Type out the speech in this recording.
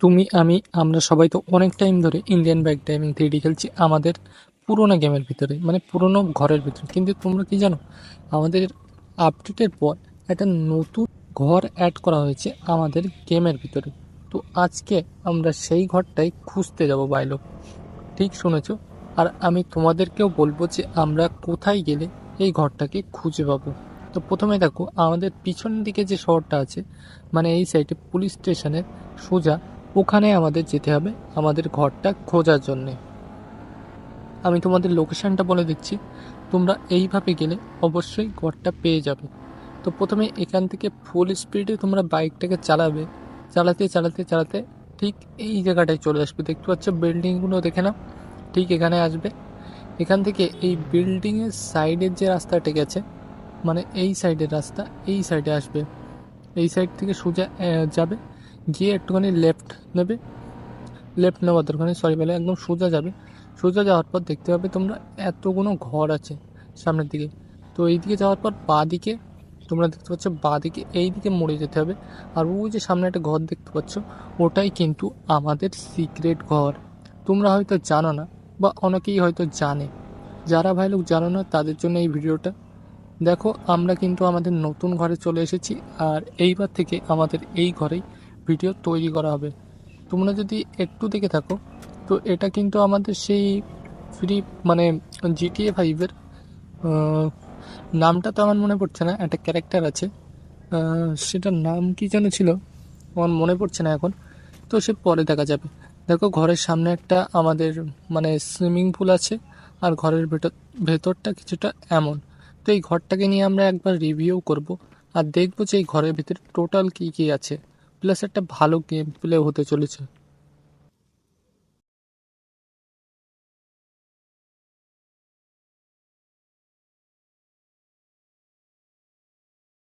তুমি, আমি, আমরা সবাই তো অনেক টাইম ধরে ইন্ডিয়ান বাইক ড্রাইভিং থ্রিডি খেলছি আমাদের পুরোনো গেমের ভিতরে মানে পুরোনো ঘরের ভিতরে। কিন্তু তোমরা কি জানো, আমাদের আপডেটের পর একটা নতুন ঘর অ্যাড করা হয়েছে আমাদের গেমের ভিতরে। তো আজকে আমরা সেই ঘরটাই খুঁজতে যাব বাইলো ঠিক শুনেছ? আর আমি তোমাদেরকেও বলব যে আমরা কোথায় গেলে এই ঘরটাকে খুঁজে পাবো। তো প্রথমে দেখো, আমাদের পিছন দিকে যে শহরটা আছে মানে এই সাইডে পুলিশ স্টেশনের সোজা ওখানে আমাদের যেতে হবে, আমাদের ঘরটা খোঁজার জন্যে। আমি তোমাদের লোকেশানটা বলে দিচ্ছি। তোমরা এইভাবে গেলে অবশ্যই ঘরটা পেয়ে যাবে। তো প্রথমে এখান থেকে ফুল স্পিডে তোমরা বাইকটাকে চালাবে। চালাতে চালাতে চালাতে ঠিক এই জায়গাটায় চলে আসবে। দেখতে পাচ্ছ বিল্ডিংগুলো দেখে নাও। ঠিক এখানে আসবে। এখান থেকে এই বিল্ডিংয়ের সাইডের যে রাস্তাটা গেছে মানে এই সাইডের রাস্তা, এই সাইডে আসবে। এই সাইড থেকে সোজা যাবে। গিয়ে একটুখানি লেফট নেবে। লেফট নেওয়ার দরকার সরি বলে, একদম সোজা যাবে। সোজা যাওয়ার পর দেখতে পাবে তোমরা এতগুলো ঘর আছে সামনের দিকে। তো এই দিকে যাওয়ার পর বাঁ দিকে তোমরা দেখতে পাচ্ছ বাঁ দিকে এই দিকে মরে যেতে হবে। আর ওই যে সামনে একটা ঘর দেখতে পাচ্ছ, ওটাই কিন্তু আমাদের সিক্রেট ঘর। তোমরা হয়তো জানো না, বা অনেকেই হয়তো জানে। যারা ভাই লোক জানো না, তাদের জন্য এই ভিডিওটা। দেখো, আমরা কিন্তু আমাদের নতুন ঘরে চলে এসেছি, আর এইবার থেকে আমাদের এই ঘরেই ভিডিও তৈরি করা হবে। তোমরা যদি একটু দেখে থাকো, তো এটা কিন্তু আমাদের সেই ফ্রি মানে জিটিএ ফাইভের নামটা তো আমার মনে পড়ছে না, একটা ক্যারেক্টার আছে। সেটার নাম কি যেন ছিল, আমার মনে পড়ছে না এখন। তো সে পরে দেখা যাবে। দেখো ঘরের সামনে একটা আমাদের মানে সুইমিং পুল আছে, আর ঘরের ভেতর ভেতরটা কিছুটা এমন। তো এই ঘরটাকে নিয়ে আমরা একবার রিভিউ করব, আর দেখব যে এই ঘরের ভিতরে টোটাল কী কী আছে। প্লাস একটা ভালো গেম প্লে হতে চলেছে।